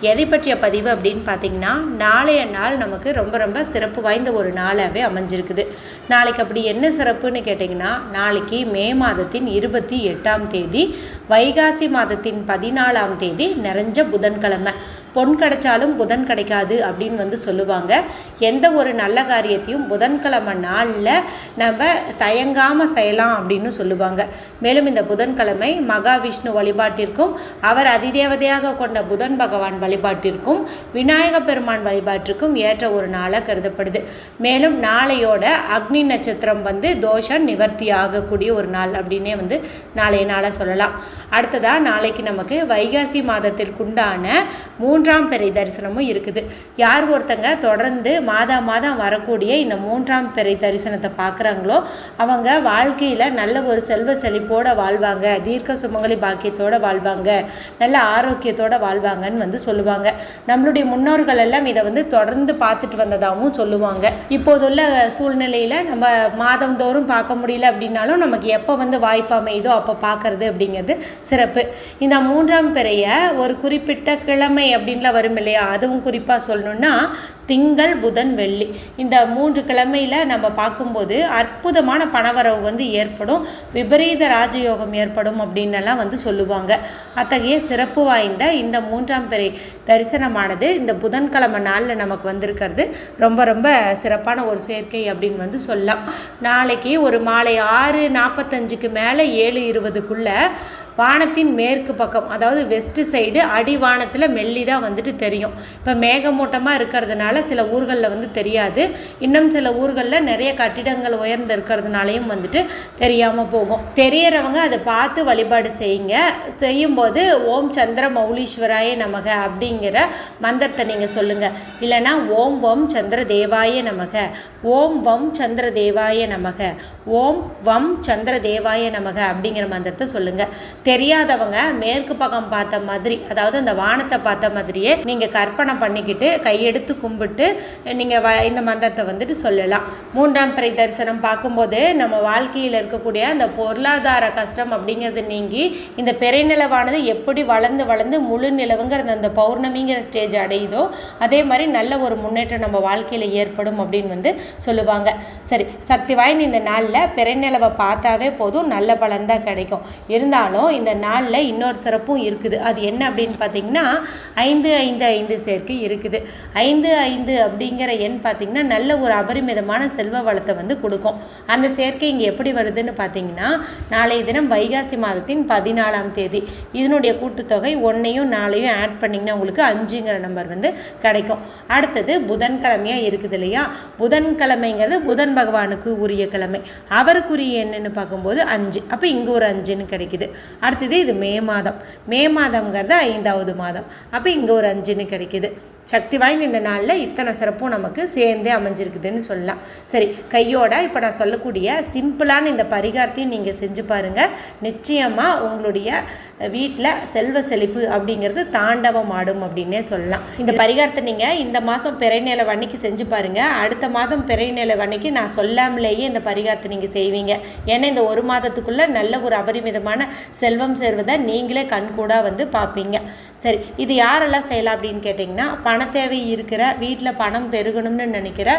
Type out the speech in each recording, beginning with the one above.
எதை பற்றிய பதிவு அப்படின்னு பார்த்தீங்கன்னா நாளைய நாள் நமக்கு ரொம்ப ரொம்ப சிறப்பு வாய்ந்த ஒரு நாளாகவே அமைஞ்சிருக்குது. நாளைக்கு அப்படி என்ன சிறப்புன்னு கேட்டிங்கன்னா நாளைக்கு மே மாதத்தின் இருபத்தி எட்டாம் தேதி வைகாசி மாதத்தின் பதினாலாம் தேதி நிறைஞ்ச புதன்கிழமை. பொன் கிடைச்சாலும் புதன் கிடைக்காது அப்படின்னு வந்து சொல்லுவாங்க. எந்த ஒரு நல்ல காரியத்தையும் புதன்கிழமை நாளில் நம்ம தயங்காமல் செய்யலாம் அப்படின்னு சொல்லுவாங்க. மேலும் இந்த புதன்கிழமை மகாவிஷ்ணு வழிபாட்டிற்கும் அவர் அதிதேவதையாக கொண்ட புதன் பகவான் வழிபாட்டிற்கும் விநாயக பெருமான் வழிபாட்டிற்கும் ஏற்ற ஒரு நாளாக கருதப்படுது. மேலும் நாளையோட அக்னி நட்சத்திரம் வந்து தோஷம் நிவர்த்தி ஆகக்கூடிய ஒரு நாள் அப்படின்னே வந்து நாளைய நாளாக சொல்லலாம். அடுத்ததாக நாளைக்கு நமக்கு வைகாசி மாதத்திற்குண்டான மூன்றாம் பிறை தரிசனமும் இருக்குது. யார் ஒருத்தங்க தொடர்ந்து மாதா மாதம் வரக்கூடிய இந்த மூன்றாம் பிறை தரிசனத்தை பார்க்குறாங்களோ அவங்க வாழ்க்கையில் நல்ல ஒரு செல்வ செழிப்போடு வாழ்வாங்க தீர்க்க சுமங்கலி பாக்கியத்தோடு வாழ்வாங்க நல்ல ஆரோக்கியத்தோடு வாழ்வாங்கன்னு வந்து சொல்லுவாங்க. சொல்லுவாங்க. நம்மளுடைய முன்னோர்கள் எல்லாம் இதை வந்து தொடர்ந்து பார்த்துட்டு வந்ததாகவும் சொல்லுவாங்க. இப்போதுள்ள சூழ்நிலையில் நம்ம மாதந்தோறும் பார்க்க முடியல அப்படின்னாலும் நமக்கு எப்போ வந்து வாய்ப்பு அமையுதோ அப்போ பார்க்கறது அப்படிங்கிறது சிறப்பு. இந்த மூன்றாம் பிறைய ஒரு குறிப்பிட்ட கிழமை அப்படின்லாம் வரும் இல்லையா? அதுவும் குறிப்பாக சொல்லணும்னா திங்கள் புதன் வெள்ளி. இந்த மூன்று கிழமையில் நம்ம பார்க்கும்போது அற்புதமான பணவரவு வந்து ஏற்படும். விபரீத ராஜயோகம் ஏற்படும் அப்படின்னலாம் வந்து சொல்லுவாங்க. அத்தகைய சிறப்பு வாய்ந்த இந்த மூன்றாம் பிறை தரிசனமானது இந்த புதன்கிழமை நாளில் நமக்கு வந்திருக்கிறது. ரொம்ப ரொம்ப சிறப்பான ஒரு சேர்க்கை அப்படின்னு வந்து சொல்லலாம். நாளைக்கு ஒரு மாலை ஆறு நாற்பத்தஞ்சுக்கு மேலே ஏழு இருபதுக்குள்ளே வானத்தின் மேற்கு பக்கம் அதாவது வெஸ்ட் சைடு அடிவானத்தில் மெல்லிதாக வந்துட்டு தெரியும். இப்போ மேகமூட்டமாக இருக்கிறதுனால சில ஊர்களில் வந்து தெரியாது. இன்னும் சில ஊர்களில் நிறைய கட்டிடங்கள் உயர்ந்து இருக்கிறதுனாலையும் வந்துட்டு தெரியாமல் போகும். தெரியறவங்க அதை பார்த்து வழிபாடு செய்யுங்க. செய்யும்போது ஓம் சந்திர மௌலீஸ்வராய நமக அப்படிங்கிற மந்திரத்தை நீங்கள் சொல்லுங்கள் இல்லைனா ஓம் வம் சந்திர தேவாய நமக. ஓம் வம் சந்திர தேவாய நமக. ஓம் வம் சந்திர தேவாய நமக அப்படிங்கிற மந்திரத்தை சொல்லுங்கள் தெரியாதவங்க மேற்கு பக்கம் பார்த்த மாதிரி அதாவது அந்த வானத்தை பார்த்த மாதிரியே நீங்கள் கற்பனை பண்ணிக்கிட்டு கையெடுத்து கும்பிட்டு நீங்கள் வ இந்த மந்திரத்தை வந்துட்டு சொல்லலாம். மூன்றாம் பிறை தரிசனம் பார்க்கும்போது நம்ம வாழ்க்கையில் இருக்கக்கூடிய அந்த பொருளாதார கஷ்டம் அப்படிங்கிறது நீங்கி இந்த பிறைநிலவானது எப்படி வளர்ந்து வளர்ந்து முழு நிலவுங்கிற அந்த பௌர்ணமிங்கிற ஸ்டேஜ் அடையுதோ அதே மாதிரி நல்ல ஒரு முன்னேற்றம் நம்ம வாழ்க்கையில் ஏற்படும் அப்படின்னு வந்து சொல்லுவாங்க. சரி சக்தி வாய்ந்த இந்த நாளில் பிறைநிலவை பார்த்தாவே போதும் நல்ல பலன் தான் கிடைக்கும். இருந்தாலும் இந்த நாளில் இன்னொரு சிறப்பும் இருக்குது. அது என்ன அப்படின்னு பார்த்தீங்கன்னா ஐந்து ஐந்து ஐந்து சேர்க்கை இருக்குது. ஐந்து ஐந்து அப்படிங்கிற எண் பார்த்திங்கன்னா நல்ல ஒரு அபரிமிதமான செல்வ வளத்தை வந்து கொடுக்கும். அந்த சேர்க்கை இங்கே எப்படி வருதுன்னு பார்த்தீங்கன்னா நாளைய தினம் வைகாசி மாதத்தின் பதினாலாம் தேதி. இதனுடைய கூட்டுத்தொகை ஒன்றையும் நாளையும் ஆட் பண்ணிங்கன்னா உங்களுக்கு அஞ்சுங்கிற நம்பர் வந்து கிடைக்கும். அடுத்தது புதன்கிழமையாக இருக்குது இல்லையா? புதன்கிழமைங்கிறது புதன் பகவானுக்கு உரிய கிழமை. அவருக்குரிய என்னன்னு பார்க்கும்போது அஞ்சு. அப்போ இங்கே ஒரு அஞ்சுன்னு கிடைக்குது. அடுத்தது இது மே மாதம். மே மாதம்ங்கிறது ஐந்தாவது மாதம். அப்போ இங்கே ஒரு அஞ்சுன்னு கிடைக்குது. சக்தி வாய்ந்த இந்த நாளில் இத்தனை சிறப்பும் நமக்கு சேர்ந்தே அமைஞ்சிருக்குதுன்னு சொல்லலாம். சரி கையோட இப்போ நான் சொல்லக்கூடிய சிம்பிளான இந்த பரிகாரத்தையும் நீங்கள் செஞ்சு பாருங்கள் நிச்சயமாக உங்களுடைய வீட்டில் செல்வ செழிப்பு அப்படிங்கிறது தாண்டவம் ஆடும் அப்படின்னே சொல்லலாம். இந்த பரிகாரத்தை நீங்கள் இந்த மாதம் பிறைநிலை வன்னிக்கு செஞ்சு பாருங்கள் அடுத்த மாதம் பிறைநிலை வன்னிக்கு நான் சொல்லாமலேயே இந்த பரிகாரத்தை நீங்கள் செய்வீங்க. ஏன்னா இந்த ஒரு மாதத்துக்குள்ளே நல்ல ஒரு அபரிமிதமான செல்வம் சேர்வதை நீங்களே கண்கூடாக வந்து பார்ப்பீங்க. சரி இது யாரெல்லாம் செய்யலாம் அப்படின்னு கேட்டிங்கன்னா பண தேவை இருக்கிற வீட்டில் பணம் பெருகணும்னு நினைக்கிற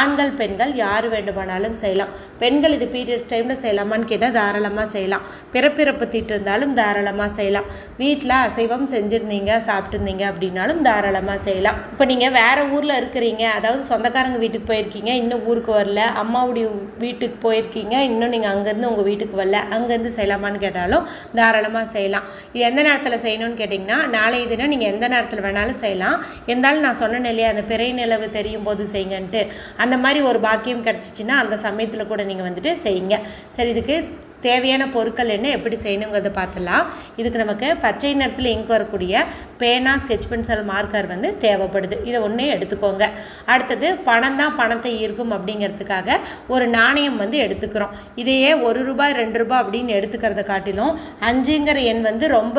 ஆண்கள் பெண்கள் யார் வேண்டுமானாலும் செய்யலாம். பெண்கள் இது பீரியட்ஸ் டைமில் செய்யலாமான்னு கேட்டால் தாராளமாக செய்யலாம். பிறப்பிறப்பு தீட்டு இருந்தாலும் தாராளமாக செய்யலாம். வீட்டில் அசைவம் செஞ்சுருந்தீங்க சாப்பிட்டுருந்தீங்க அப்படின்னாலும் தாராளமாக செய்யலாம். இப்போ நீங்கள் வேறு ஊரில் இருக்கிறீங்க அதாவது சொந்தக்காரங்க வீட்டுக்கு போயிருக்கீங்க இன்னும் ஊருக்கு வரல அம்மாவுடைய வீட்டுக்கு போயிருக்கீங்க இன்னும் நீங்கள் அங்கேருந்து உங்கள் வீட்டுக்கு வரல அங்கேருந்து செய்யலாமான்னு கேட்டாலும் தாராளமாக செய்யலாம். இது எந்த நேரத்தில் செய்யணும்னு கேட்டிங்கன்னா நாளைய தினம் நீங்கள் எந்த நேரத்தில் வேணாலும் செய்யலாம். இருந்தாலும் நான் சொன்னேன் இல்லையா அந்த பிறை நிலவு தெரியும் போது செய்யுங்கன்ட்டு அந்த மாதிரி ஒரு பாக்கியம் கிடச்சிச்சின்னா அந்த சமயத்தில் கூட நீங்கள் வந்துட்டு செய்யுங்க. சரி இதுக்கு தேவையான பொருட்கள் என்ன எப்படி செய்யணுங்கிறத பார்த்துலாம் இதுக்கு நமக்கு பச்சை நிறத்தில் இங்க் வரக்கூடிய பேனா ஸ்கெட்ச் பென்சில் மார்க்கர் வந்து தேவைப்படுது. இதை ஒன்றே எடுத்துக்கோங்க. அடுத்தது பணம் தான் பணத்தை ஈர்க்கும் அப்படிங்கிறதுக்காக ஒரு நாணயம் வந்து எடுத்துக்கிறோம். இதையே ஒரு ரூபாய் ரெண்டு ரூபாய் அப்படின்னு எடுத்துக்கிறத காட்டிலும் அஞ்சுங்கிற எண் வந்து ரொம்ப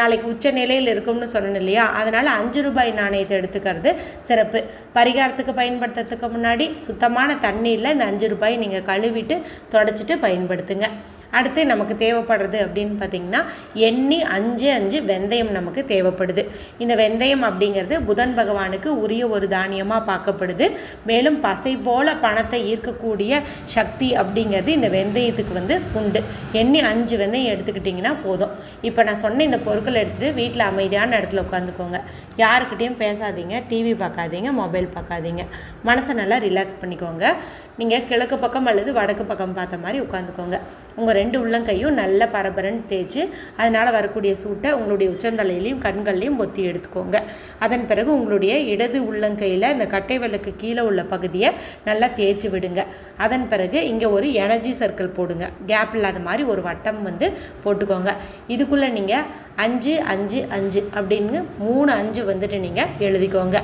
நாளைக்கு உச்ச நிலையில் இருக்கும்னு சொன்னேன் இல்லையா? அதனால் அஞ்சு ரூபாய் நாணயத்தை எடுத்துக்கிறது சிறப்பு. பரிகாரத்துக்கு பயன்படுத்துறதுக்கு முன்னாடி சுத்தமான தண்ணீரில் இந்த அஞ்சு ரூபாய் நீங்கள் கழுவிட்டு தொடச்சிட்டு பயன்படுத்துங்க. அடுத்து நமக்கு தேவைப்படுறது அப்படின்னு பார்த்திங்கன்னா எண்ணி அஞ்சு அஞ்சு வெந்தயம் நமக்கு தேவைப்படுது. இந்த வெந்தயம் அப்படிங்கிறது புதன் பகவானுக்கு உரிய ஒரு தானியமாக பார்க்கப்படுது. மேலும் பசை போல பணத்தை ஈர்க்கக்கூடிய சக்தி அப்படிங்கிறது இந்த வெந்தயத்துக்கு வந்து உண்டு. எண்ணி அஞ்சு வெந்தயம் எடுத்துக்கிட்டிங்கன்னா போதும். இப்போ நான் சொன்ன இந்த பொருட்கள் எடுத்துகிட்டு வீட்டில் அமைதியான இடத்துல உட்காந்துக்கோங்க. யாருக்கிட்டேயும் பேசாதீங்க டிவி பார்க்காதீங்க மொபைல் பார்க்காதீங்க. மனசை நல்லா ரிலாக்ஸ் பண்ணிக்கோங்க. நீங்கள் கிழக்கு பக்கம் அல்லது வடக்கு பக்கம் பார்த்த மாதிரி உட்காந்துக்கோங்க. உங்கள் ரெண்டு உள்ளங்கையும் நல்ல பரபரன்னு தேய்ச்சி அதனால் வரக்கூடிய சூட்டை உங்களுடைய உச்சந்தலையிலையும் கண்கள்லையும் ஒத்தி எடுத்துக்கோங்க. அதன் பிறகு உங்களுடைய இடது உள்ளங்கையில் இந்த கட்டை விளக்கு கீழே உள்ள பகுதியை நல்லா தேய்ச்சி விடுங்க. அதன் பிறகு இங்கே ஒரு எனர்ஜி சர்க்கிள் போடுங்க. கேப் இல்லாத மாதிரி ஒரு வட்டம் வந்து போட்டுக்கோங்க. இதுக்குள்ளே நீங்கள் அஞ்சு அஞ்சு அஞ்சு அப்படின்னு மூணு அஞ்சு வந்துட்டு நீங்கள் எழுதிக்கோங்க.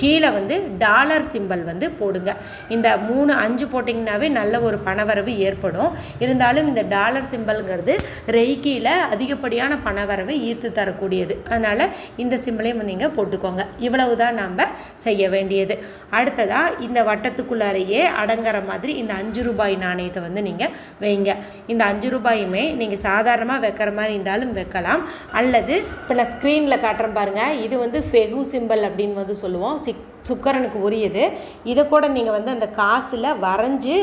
கீழே வந்து டாலர் சிம்பல் வந்து போடுங்க. இந்த மூணு அஞ்சு போட்டிங்கனாவே நல்ல ஒரு பணவரவு ஏற்படும். இருந்தாலும் இந்த டாலர் சிம்பல்ங்கிறது ரெய்கியில் அதிகப்படியான பணவரவை ஈர்த்து தரக்கூடியது. அதனால் இந்த சிம்பிளையும் நீங்கள் போட்டுக்கோங்க. இவ்வளவு தான் நம்ம செய்ய வேண்டியது. அடுத்ததாக இந்த வட்டத்துக்குள்ளாரையே அடங்குற மாதிரி இந்த அஞ்சு ரூபாய் நாணயத்தை வந்து நீங்கள் வைங்க. இந்த அஞ்சு ரூபாயுமே நீங்கள் சாதாரணமாக வைக்கிற மாதிரி இருந்தாலும் வைக்கலாம். அல்லது இப்போ நான் ஸ்க்ரீனில் காட்டுறேன் பாருங்கள் இது வந்து ஃபெகு சிம்பல் அப்படின்னு வந்து சொல்லுவோம். சுக்கரனுக்கு உரியது. இதை கூட நீங்கள் வந்து அந்த காசில் வரைஞ்சி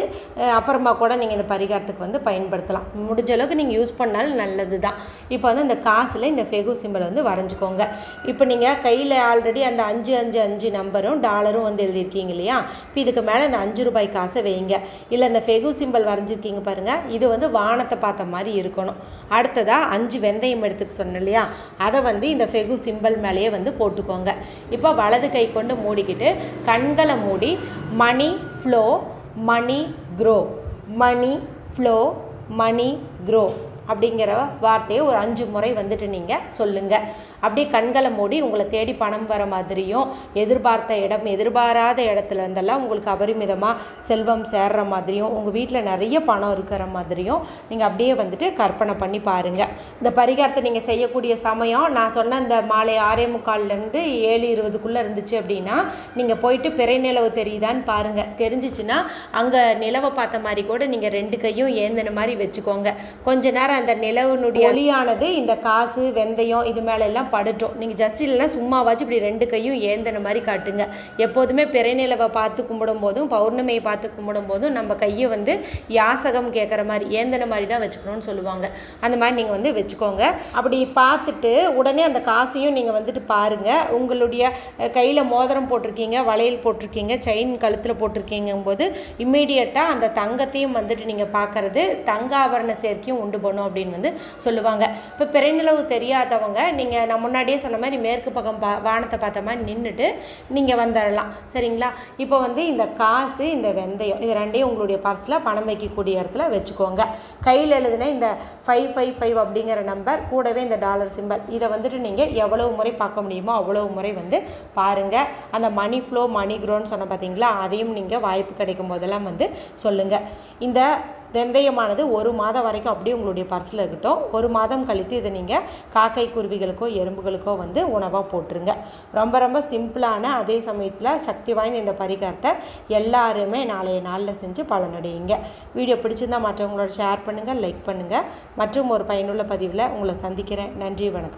அப்புறமா கூட நீங்கள் இந்த பரிகாரத்துக்கு வந்து பயன்படுத்தலாம். முடிஞ்ச அளவுக்கு நீங்கள் யூஸ் பண்ணாலும் நல்லது தான் இப்போ வந்து இந்த காசில் இந்த ஃபெகு சிம்பிள் வந்து வரைஞ்சிக்கோங்க. இப்போ நீங்கள் கையில் ஆல்ரெடி அந்த அஞ்சு அஞ்சு அஞ்சு நம்பரும் டாலரும் வந்து எழுதியிருக்கீங்க இல்லையா? இப்போ இதுக்கு மேலே இந்த அஞ்சு ரூபாய் காசை வைங்க. இல்லை இந்த ஃபெகு சிம்பிள் வரைஞ்சிருக்கீங்க பாருங்கள் இது வந்து வானத்தை பார்த்த மாதிரி இருக்கணும். அடுத்ததாக அஞ்சு வெந்தயம் எடுத்துக்க சொன்னேன் இல்லையா? அதை வந்து இந்த ஃபெகு சிம்பிள் மேலேயே வந்து போட்டுக்கோங்க. இப்போ வலது கை கொண்டு மூடி மூடிக்கிட்டு கண்களை மூடி money flow money grow money flow money grow அப்படிங்கிற வார்த்தையை ஒரு அஞ்சு முறை வந்துட்டு நீங்கள் சொல்லுங்கள் அப்படியே கண்களை மூடி உங்களை தேடி பணம் வர மாதிரியும் எதிர்பார்த்த இடம் எதிர்பாராத இடத்துல இருந்தெல்லாம் உங்களுக்கு அபரிமிதமாக செல்வம் சேர்ற மாதிரியும் உங்கள் வீட்டில் நிறைய பணம் இருக்கிற மாதிரியும் நீங்கள் அப்படியே வந்துட்டு கற்பனை பண்ணி பாருங்கள் இந்த பரிகாரத்தை நீங்கள் செய்யக்கூடிய சமயம் நான் சொன்ன இந்த மாலை ஆறே முக்கால்லேருந்து ஏழு இருபதுக்குள்ளே இருந்துச்சு அப்படின்னா நீங்கள் போயிட்டு பிறை நிலவு தெரியுதான்னு பாருங்கள் தெரிஞ்சிச்சுன்னா அங்கே நிலவை பார்த்த மாதிரி கூட நீங்கள் ரெண்டு கையும் ஏந்தின மாதிரி வச்சுக்கோங்க. கொஞ்ச நேரம் அந்த நிலவுனுடைய ஒளியானது இந்த காசு வெந்தயம் இது மேலெல்லாம் படட்டும். நீங்கள் ஜஸ்ட் இல்லைன்னா சும்மாவாச்சும் இப்படி ரெண்டு கையும் ஏந்தன மாதிரி காட்டுங்க. எப்போதுமே பிறைநிலவை பார்த்து கும்பிடும் போதும் பௌர்ணமியை பார்த்து கும்பிடும் போதும் நம்ம கையை வந்து யாசகம் கேட்குற மாதிரி ஏந்தன மாதிரி தான் வச்சுக்கணும்னு சொல்லுவாங்க. அந்த மாதிரி நீங்கள் வந்து வச்சுக்கோங்க. அப்படி பார்த்துட்டு உடனே அந்த காசையும் நீங்கள் வந்துட்டு பாருங்கள் உங்களுடைய கையில் மோதிரம் போட்டிருக்கீங்க வளையல் போட்டிருக்கீங்க செயின் கழுத்தில் போட்டிருக்கீங்கும்போது போது இம்மீடியட்டாக அந்த தங்கத்தையும் வந்துட்டு நீங்கள் பார்க்குறது தங்க ஆபரண சேர்க்கையும் உண்டு பண்ணும் அப்படின்னு வந்து சொல்லுவாங்க. இப்போ பிறைநிலவு தெரியாதவங்க நீங்கள் நம்ம முன்னாடியே சொன்ன மாதிரி மேற்கு பக்கம் பா வானத்தை பார்த்த மாதிரி நின்றுட்டு நீங்கள் வந்துடலாம் சரிங்களா? இப்போ வந்து இந்த காசு இந்த வெந்தயம் இது ரெண்டையும் உங்களுடைய பர்ஸில் பணம் வைக்கக்கூடிய இடத்துல வச்சுக்கோங்க. கையில் எழுதுன இந்த ஃபைவ் ஃபைவ் ஃபைவ் அப்படிங்கிற நம்பர் கூடவே இந்த டாலர் சிம்பல் இதை வந்துட்டு நீங்கள் எவ்வளவு முறை பார்க்க முடியுமோ அவ்வளவு முறை வந்து பாருங்கள் அந்த மணி ஃப்ளோ மணி க்ரோன்னு சொன்ன பார்த்தீங்களா அதையும் நீங்கள் வாய்ப்பு கிடைக்கும் போதெல்லாம் வந்து சொல்லுங்கள் இந்த வெந்தயமானது ஒரு மாதம் வரைக்கும் அப்படியே உங்களுடைய பர்ஸில் இருக்கட்டும். ஒரு மாதம் கழித்து இதை நீங்கள் காக்கை குருவிகளுக்கோ எறும்புகளுக்கோ வந்து உணவாக போட்டுருங்க. ரொம்ப ரொம்ப சிம்பிளான அதே சமயத்தில் சக்தி வாய்ந்த இந்த பரிகாரத்தை எல்லாருமே நாளைய நாளில் செஞ்சு பலனடையுங்க. வீடியோ பிடிச்சிருந்தால் மற்றவங்களோட ஷேர் பண்ணுங்கள் லைக் பண்ணுங்கள் மற்றும் ஒரு பயனுள்ள பதிவில் உங்களை சந்திக்கிறேன். நன்றி வணக்கம்.